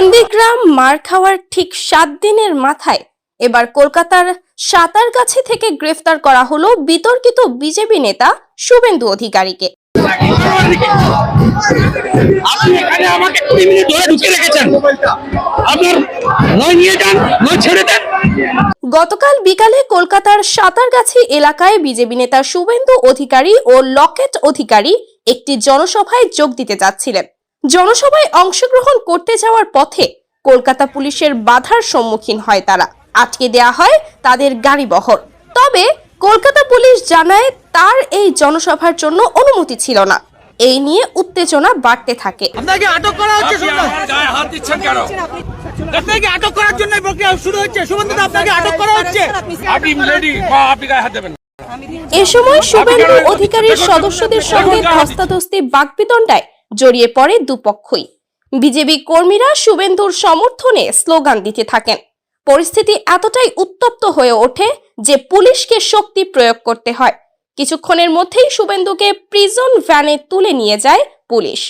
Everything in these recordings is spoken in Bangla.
নন্দীগ্রাম মার খাওয়ার ঠিক সাত দিনের মাথায় এবার কলকাতার সাতারগাছি থেকে গ্রেফতার করা হলো বিতর্কিত বিজেপি নেতা শুভেন্দু অধিকারীকে। আপনি এখানে আমাকে কুড়ি মিনিট ধরে ঢুকিয়ে রেখেছেন। আপনার নয় নিয়ে যান নয় ছেড়ে দেন। গতকাল বিকালে কলকাতার সাতারগাছি এলাকায় বিজেপি নেতা শুভেন্দু অধিকারী ও লকেট অধিকারী একটি জনসভায় যোগ দিতে যাচ্ছিলেন। জনসভায় অংশগ্রহণ করতে যাওয়ার পথে কলকাতা পুলিশের বাধার সম্মুখীন হয় তারা। আটকে দেয়া হয় তাদের গাড়িবহর তবে কলকাতা পুলিশ জানায় তার এই জনসভার জন্য অনুমতি ছিল না। এই নিয়ে উত্তেজনা বাড়তে থাকে। আপনাকে আটক করা হচ্ছে আপনি শুনলাম। আমার গায়ে হাত দিচ্ছেন কেন? আপনাকে আটক করার জন্য প্রক্রিয়া শুরু হচ্ছে। সুমন্ত আপনাকে আটক করা হচ্ছে। আপনি লেডি আপনি গায়ে হাত দেবেন এ সময় শুভেন্দু অধিকারীর সদস্যদের সঙ্গে ধস্তাধস্তি বাকবিতণ্ডায় জড়িয়ে পড়ে দুপক্ষই। বিজেপি কর্মীরা শুভেন্দুর সমর্থনে স্লোগান দিতে থাকেন। পরিস্থিতি এতটাই উত্তপ্ত হয়ে ওঠে যে পুলিশকে শক্তি প্রয়োগ করতে হয়। কিছুক্ষণের মধ্যেই শুভেন্দুকে প্রিজন ভ্যানে তুলে নিয়ে যায় পুলিশ।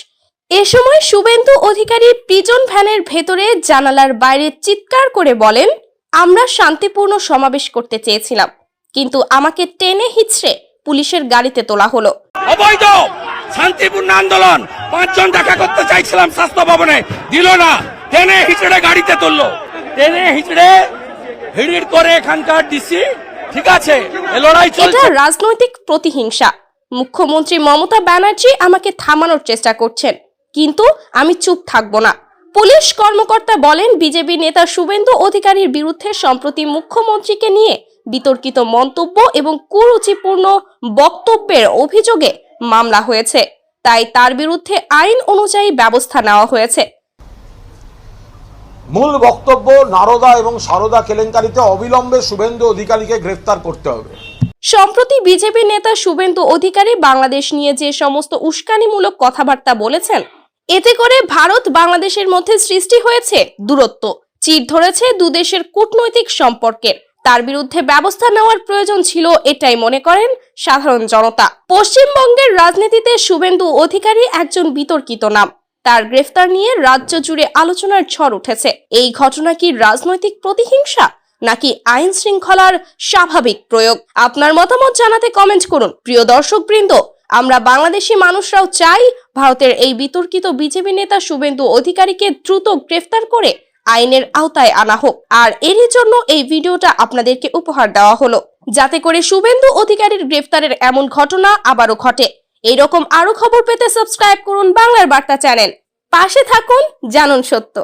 এ সময় শুভেন্দু অধিকারী প্রিজন ভ্যানের ভেতরে জানালার বাইরে চিৎকার করে বলেন, আমরা শান্তিপূর্ণ সমাবেশ করতে চেয়েছিলাম, কিন্তু আমাকে টেনে হিচড়ে পুলিশের গাড়িতে তোলা হলো। অবৈধ! শান্তিপূর্ণ আন্দোলন! পাঁচজন দেখা করতে চাইছিলাম স্বাস্থ্য ভবনে। দিল না। টেনে হিচড়ে গাড়িতে তুললো। টেনে হিচড়ে হিড়ির করে এখানকার ডিসি ঠিক আছে এ লড়াই এটা চলছে। রাজনৈতিক প্রতিহিংসা। মুখ্যমন্ত্রী মমতা ব্যানার্জি আমাকে থামানোর চেষ্টা করছেন কিন্তু আমি চুপ থাকব না। পুলিশ কর্মকর্তা বলেন বিজেপি নেতা শুভেন্দু অধিকারীর বিরুদ্ধে সম্প্রতি মুখ্যমন্ত্রীকে নিয়ে বিতর্কিত মন্তব্য এবং কুরুচিপূর্ণ বক্তব্যের অভিযোগে মামলা হয়েছে। তাই তার বিরুদ্ধে আইন অনুযায়ী ব্যবস্থা নেওয়া হয়েছে। মূল বক্তব্য নারদা এবং সারদা কেলেঙ্কারিতে অবিলম্বে শুভেন্দু অধিকারীকে গ্রেফতার করতে হবে। সম্প্রতি বিজেপি নেতা শুভেন্দু অধিকারী বাংলাদেশ নিয়ে যে সমস্ত উস্কানিমূলক কথাবার্তা বলেছেন এতে করে ভারত বাংলাদেশের মধ্যে সৃষ্টি হয়েছে দূরত্ব চির ধরেছে দুদেশের কূটনৈতিক সম্পর্কের। তার বিরুদ্ধে ব্যবস্থা নেওয়ার প্রয়োজন ছিল এটাই মনে করেন সাধারণ জনতা। পশ্চিমবঙ্গের রাজনীতিতে শুভেন্দু অধিকারী একজন বিতর্কিত নাম। তার গ্রেফতার নিয়ে রাজ্য জুড়ে আলোচনার ঝড় উঠেছে। এই ঘটনা কি রাজনৈতিক প্রতিহিংসা নাকি আইন শৃঙ্খলার স্বাভাবিক প্রয়োগ? আপনার মতামত জানাতে কমেন্ট করুন। প্রিয় দর্শক বৃন্দ আমরা বাংলাদেশি মানুষরাও চাই ভারতের এই বিতর্কিত বিজেপি নেতা শুভেন্দু অধিকারীকে দ্রুত গ্রেফতার করে আইনের আওতায় আনা হোক। আর এরই জন্য এই ভিডিওটা আপনাদেরকে উপহার দেওয়া হলো। যাতে করে শুভেন্দু অধিকারীর গ্রেফতারের এমন ঘটনা আবারও ঘটে। এইরকম আরও খবর পেতে সাবস্ক্রাইব করুন বাংলার বার্তা চ্যানেল। পাশে থাকুন, জানুন সত্য।